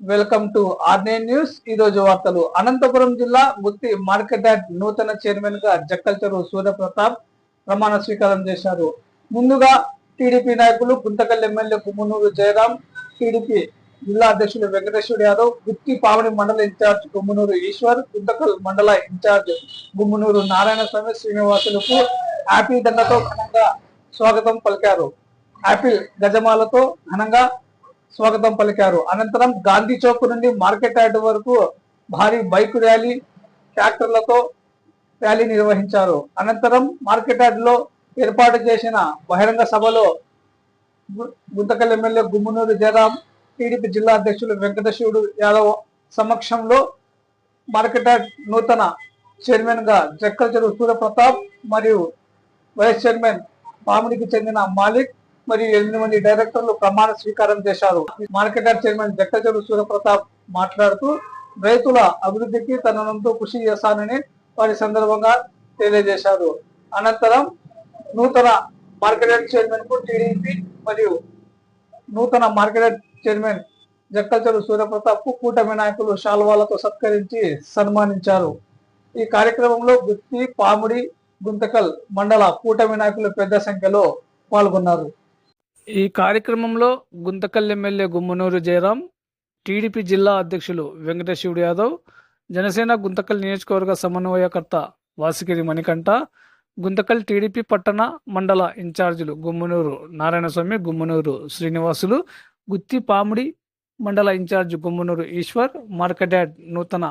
Welcome to ఆర్నే news. ఈ రోజు వార్తలు. అనంతపురం జిల్లా గుత్తి మార్కెట్ యార్డ్ నూతన చైర్మన్గా జక్కల్చెరు సూర్యప్రతాప్ ప్రమాణ స్వీకారం చేశారు. ముందుగా టీడీపీ నాయకులు గుంతకల్ ఎమ్మెల్యే గుమ్మనూరు జయరాం టీడీపీ జిల్లా అధ్యక్షుడు వెంకటేశ్వర యాదవ్ గుత్తి పావని మండల ఇన్ఛార్జ్ గుమ్మనూరు ఈశ్వర్ గుంతకల్ మండల ఇన్ఛార్జ్ గుమ్మనూరు నారాయణ స్వామి శ్రీనివాసులకు హ్యాపీ దండతో ఘనంగా స్వాగతం పలికారు. యాపిల్ గజమాలతో ఘనంగా స్వాగతం పలికారు. అనంతరం గాంధీ చౌక్ నుండి మార్కెట్ యార్డ్ వరకు భారీ బైక్ ర్యాలీ ట్రాక్టర్లతో ర్యాలీ నిర్వహించారు. అనంతరం మార్కెట్ యార్డ్లో ఏర్పాటు చేసిన బహిరంగ సభలో గుంతకల్ ఎమ్మెల్యే గుమ్మనూరు జయరాం టీడీపీ జిల్లా అధ్యక్షులు వెంకటశివుడు యాదవ్ సమక్షంలో మార్కెట్ యార్డ్ నూతన చైర్మన్గా జక్కల్చెరు సూర్యప్రతాప్ మరియు వైస్ చైర్మన్ పాముడికి చెందిన మాలిక్ మరియు ఎనిమిది మంది డైరెక్టర్లు ప్రమాణ స్వీకారం చేశారు. మార్కెట్ చైర్మన్ జక్కచెరు సూర్యప్రతాప్ మాట్లాడుతూ రైతుల అభివృద్ధికి తనంతో కృషి చేస్తానని వారి సందర్భంగా తెలియజేశారు. అనంతరం నూతన మార్కెట్ చైర్మన్కు టీడీపీ మరియు నూతన మార్కెట్ చైర్మన్ జక్కచెరు సూర్యప్రతాప్కు కూటమి నాయకులు శాల్వాలతో సత్కరించి సన్మానించారు. ఈ కార్యక్రమంలో గుత్తి పాముడి గుంతకల్ మండల కూటమి నాయకులు పెద్ద సంఖ్యలో పాల్గొన్నారు. ఈ కార్యక్రమంలో గుంతకల్ ఎమ్మెల్యే గుమ్మనూరు జయరాం టీడీపీ జిల్లా అధ్యక్షులు వెంకటేశ్వరుడు యాదవ్ జనసేన గుంతకల్ నియోజకవర్గ సమన్వయకర్త వాసిగిరి మణికంఠ గుంతకల్ టీడీపీ పట్టణ మండల ఇన్ఛార్జీలు గుమ్మనూరు నారాయణస్వామి గుమ్మనూరు శ్రీనివాసులు గుత్తి పాముడి మండల in charge Gummanuru Eshwar market నూతన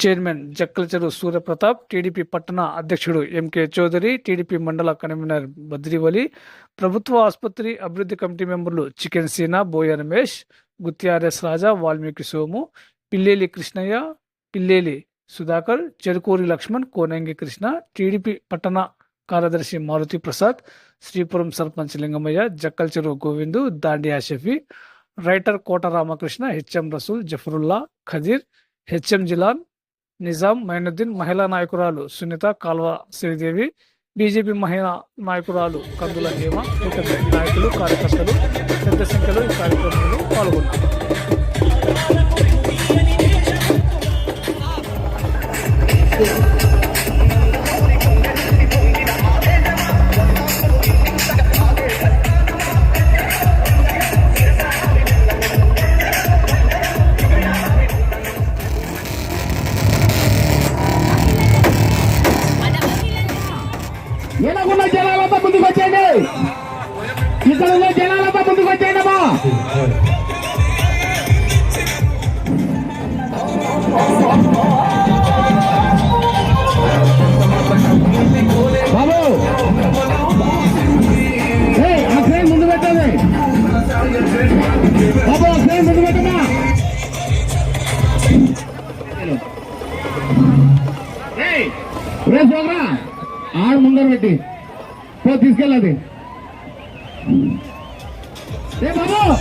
చైర్మన్ జక్కలచెరు సూర్యప్రతాప్ టీడీపీ పట్టణ అధ్యక్షుడు ఎంకే చౌదరి టీడీపీ మండల కన్వీనర్ బద్రివలి ప్రభుత్వ ఆసుపత్రి అభివృద్ధి కమిటీ మెంబర్లు chicken Seena Boya Ramesh Gutti RS Raja Valmiki Somu Pilleli Krishnaiah Pilleli Sudhakar Cherukuri Lakshman Konangi Krishna TDP పట్టణ కార్యదర్శి Maruthi Prasad Sripuram sarpanch Lingamaiah Jakkalcheru Govindu Dandiya Shafi writer Kota Ramakrishna HM Rasool Zafarullah Khadeer HM Jilan Nizam Mainuddin మహిళా నాయకురాలు సునీత కాల్వ శ్రీదేవి బీజేపీ మహిళా నాయకురాలు కందుల హేమ ఇతర నాయకులు కార్యకర్తలు పెద్ద సంఖ్యలో ఈ కార్యక్రమంలో పాల్గొన్నారు. ఇక్కడ ఉన్న జనాలతో ముందుకు వచ్చేయండమ్మా బాబు! ఆ క్రేన్ ముందు పెట్టండి. బాబు ఆ క్రేన్ ముందు పెట్టమ్మా రే సోదరా ఆడ ముందర పెట్టి. పో తీసుకెళ్ళది ఏ బాబు బాబు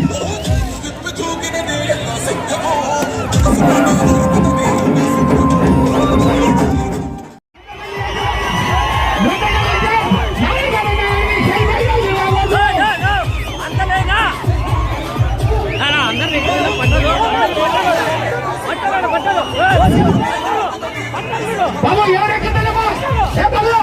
ఎవరు ఎక్కుతారు ఏ బాబు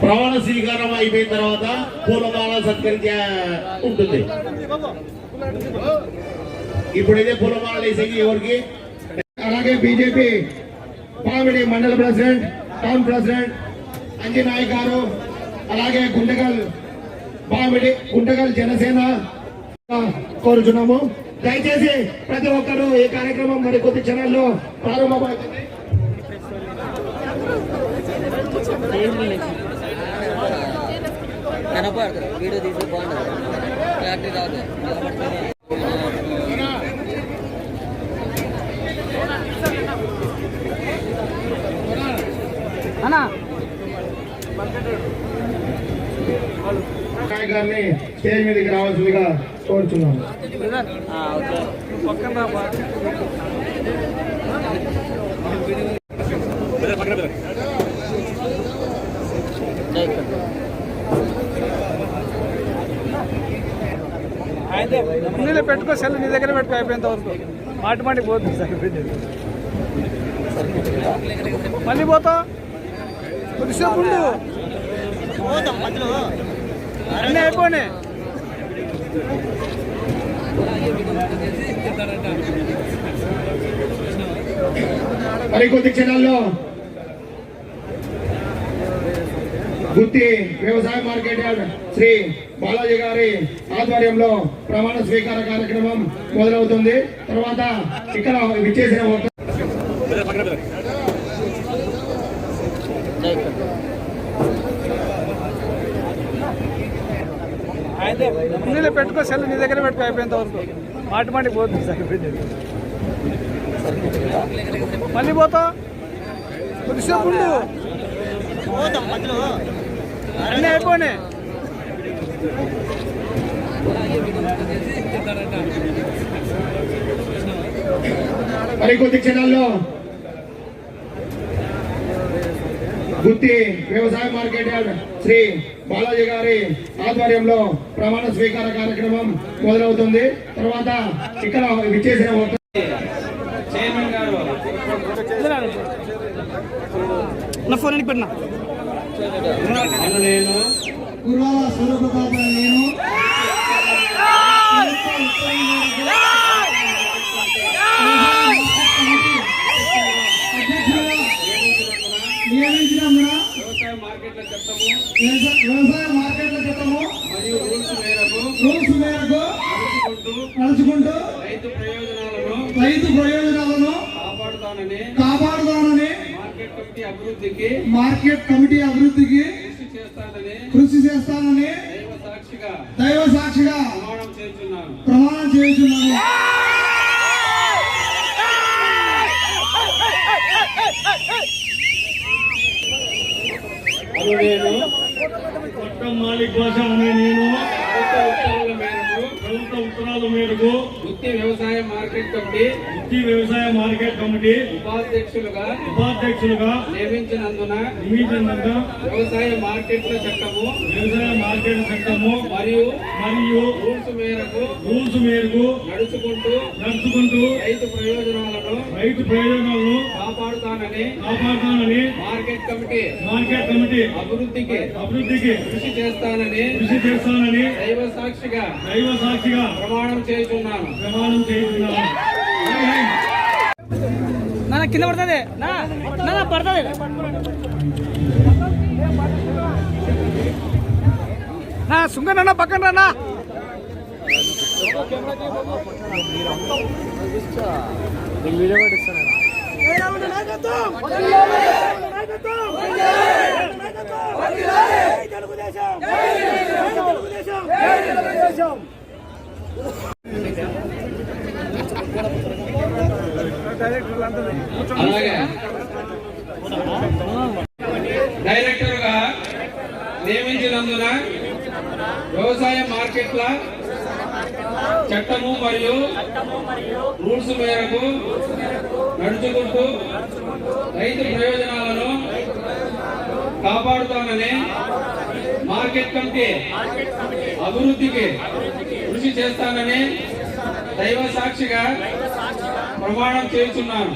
ప్రమాణ స్వీకారం అయిపోయిన తర్వాత పూలమాల సత్కరించే ఉంటుంది. ఇప్పుడైతే పూలమాల వేసేది ఎవరికి? అలాగే బీజేపీ పామిడి మండల ప్రెసిడెంట్ టౌన్ ప్రెసిడెంట్ అంజనాయ్ గారు అలాగే గుండగల్ పామిడి గుండగల్ జనసేన కోరుచున్నాము. దయచేసి ప్రతి ఒక్కరూ ఈ కార్యక్రమం మరి కొద్ది క్షణాల్లో ప్రారంభమవుతుంది. కనపడదు వీడియో తీసి బాగుండదు. రాదు. గారిని స్టేజ్ మీదకి రావాల్సిందిగా. నీళ్ళు పెట్టుకో సెల్ నీ దగ్గర పెట్టుకో అయిపోయేంత వరకు. మాటి మాటి పోతుంది. సరిపోయింది మళ్ళీ పోతా అన్నీ అయిపోయినాయి. మరికొద్ది క్షణాల్లో గుత్తి వ్యవసాయ మార్కెట్ యార్డ్ శ్రీ బాలాజీ గారి ఆధ్వర్యంలో ప్రమాణ స్వీకార కార్యక్రమం మొదలవుతుంది. తర్వాత ఇక్కడ విచ్చేసిన ఒక పెట్టుకో సెల్ నీ దగ్గర పెట్టుకో అయిపోయేంత వరకు. మాటి మాటి పోతుంది. సరిపోయింది మళ్ళీ పోతా? కొద్దిసేపు ఉండు. అన్నీ అయిపోయినాయి. మరికొద్ది క్షణాల్లో గుత్తి వ్యవసాయ మార్కెట్ శ్రీ బాలాజీ గారి ఆధ్వర్యంలో ప్రమాణ స్వీకార కార్యక్రమం మొదలవుతుంది. తర్వాత ఇక్కడ విచ్చేసిన ఒక నా ఫోన్ పెట్టినా? నేను. చట్టము మరియు రూల్స్ మేరకు రూల్స్ మేరకు నడుచుకుంటూ రైతు ప్రయోజనాలను రైతు ప్రయోజనాలను కాపాడుతానని కాపాడుతానని మార్కెట్ కమిటీ అభివృద్ధికి మార్కెట్ కమిటీ అభివృద్ధికి కృషి చేస్తానని కృషి చేస్తానని దైవ సాక్షిగా దైవ సాక్షిగా ప్రమాణం చేస్తున్నాను. ప్రమాణం చేస్తున్నాను నేను చట్టం మాలిక్ భాష అనే నేను ప్రభుత్వ ఉత్తరాల మేరకు వృత్తి వ్యవసాయ మార్కెట్ కమిటీ వృత్తి వ్యవసాయ మార్కెట్ కమిటీ ఉపాధ్యక్షులుగా ఉపాధ్యక్షులుగా నియమించినందున నియమించినందుకు వ్యవసాయ మార్కెట్ల చట్టము వ్యవసాయ మార్కెట్ చట్టము మరియు మరియు రూల్స్ మేరకు రూల్స్ మేరకు నడుచుకుంటూ నడుచుకుంటూ రైతు ప్రయోజనాలను రైతు ప్రయోజనాలను కాపాడుతానని కాపాడుతానని మార్కెట్ కమిటీ మార్కెట్ కమిటీ అభివృద్ధికి అభివృద్ధికి కృషి చేస్తానని కృషి చేస్తానని దైవ సాక్షిగా దైవ సాక్షిగా ప్రమాణం చేస్తున్నాను. ప్రమాణం చేస్తున్నాను. నా కింద పడుతుంది. నా నా పడుతుంది. నా సుంగన్న పక్కన రానా అలాగే. డైరెక్టర్ నియమించినందున వ్యవసాయ మార్కెట్ల చట్టము మరియు రూల్స్ మేరకు నడుచుకుంటూ రైతు ప్రయోజనాలను కాపాడుతానని మార్కెట్ కమిటీ అభివృద్ధికి కృషి చేస్తానని దైవ సాక్షిగా ప్రమాణం చేస్తున్నాను